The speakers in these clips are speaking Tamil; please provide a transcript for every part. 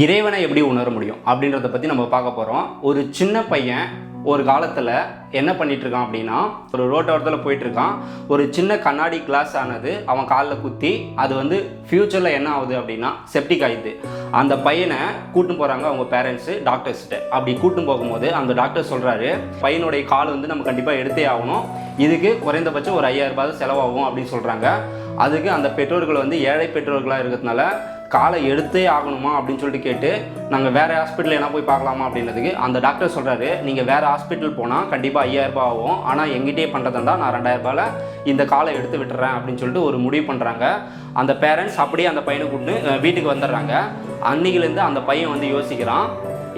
இறைவனை எப்படி உணர முடியும் அப்படின்றத பற்றி நம்ம பார்க்க போகிறோம் ஒரு சின்ன பையன் ஒரு காலத்தில் என்ன பண்ணிட்டு இருக்கான் அப்படின்னா ஒரு ரோட்டோரத்தில் போயிட்டு இருக்கான். ஒரு சின்ன கண்ணாடி கிளாஸ் ஆனது அவன் காலில் குத்தி அது வந்து ஃப்யூச்சரில் என்ன ஆகுது அப்படின்னா செப்டிக் ஆயிடுது. அந்த பையனை கூட்டின்னு போகிறாங்க அவங்க பேரண்ட்ஸு டாக்டர்ஸ்கிட்ட அப்படி கூட்டின்னு போகும்போது அந்த டாக்டர் சொல்கிறாரு பையனுடைய கால் வந்து நம்ம கண்டிப்பாக எடுத்தே ஆகணும். இதுக்கு குறைந்தபட்சம் ஒரு ஐயாயிரம் ரூபாய் செலவாகும் அப்படின்னு சொல்கிறாங்க அதுக்கு அந்த பெற்றோர்கள் வந்து ஏழை பெற்றோர்களாக இருக்கிறதுனால காலை எடுத்தே ஆகணுமா அப்படின்னு சொல்லிட்டு கேட்டு நாங்கள் வேறு ஹாஸ்பிட்டல் என்ன போய் பார்க்கலாமா அப்படின்றதுக்கு அந்த டாக்டர் சொல்கிறாரு நீங்கள் வேறு ஹாஸ்பிட்டல் போனால் கண்டிப்பாக ஐயாயிரம் ரூபாய் ஆகும் ஆனால் எங்கிட்டே பண்ணுறதா நான் ரெண்டாயிரம் ரூபாயில் இந்த காலை எடுத்து விட்டுறேன் அப்படின்னு சொல்லிட்டு ஒரு முடிவு பண்ணுறாங்க அந்த பேரண்ட்ஸ் அப்படியே அந்த பையனை கூப்பிட்டு வீட்டுக்கு வந்துடுறாங்க. அன்னைக்குலேருந்து அந்த பையன் வந்து யோசிக்கிறான்.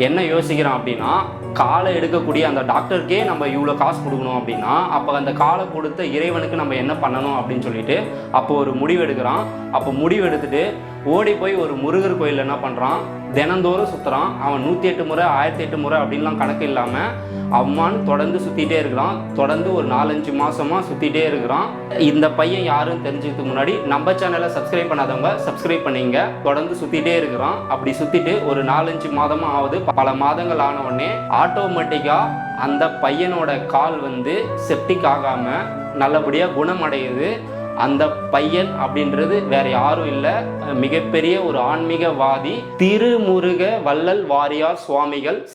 என்ன யோசிக்கிறான் அப்படின்னா காலை எடுக்கக்கூடிய அந்த டாக்டருக்கே நம்ம இவ்வளோ காசு கொடுக்கணும் அப்படின்னா அப்போ அந்த காலை கொடுத்த இறைவனுக்கு நம்ம என்ன பண்ணணும் அப்படின்னு சொல்லிட்டு அப்போ ஒரு முடிவு எடுக்கிறான். அப்போ முடிவு எடுத்துட்டு ஓடி போய் ஒரு முருகர் கோயிலில் என்ன பண்ணுறான் தினந்தோறும் சுற்றுறான் அவன் நூற்றி எட்டு முறை ஆயிரத்தி எட்டு முறை அப்படின்லாம் கணக்கு இல்லாமல் அம்மான்னு தொடர்ந்து சுற்றிட்டே இருக்கிறான். தொடர்ந்து ஒரு நாலஞ்சு மாதமாக சுற்றிட்டே இருக்கிறான். இந்த பையன் யாருன்னு தெரிஞ்சதுக்கு முன்னாடி நம்ம சேனலை சப்ஸ்கிரைப் பண்ணாதவங்க சப்ஸ்கிரைப் பண்ணிங்க. தொடர்ந்து சுற்றிட்டே இருக்கிறான். அப்படி சுற்றிட்டு ஒரு நாலஞ்சு மாதமாக ஆகுது. பல மாதங்கள் ஆன உடனே ஆட்டோமேட்டிக்காக அந்த பையனோட கால் வந்து செப்டிக் ஆகாமல் நல்லபடியாக குணமடையுது. அந்த பையன் அப்படின்றது வேற யாரும் இல்லை. மிகப்பெரிய ஒரு ஆன்மீகவாதி திருமுருக வள்ளல் வாரியார் சுவாமிகள்.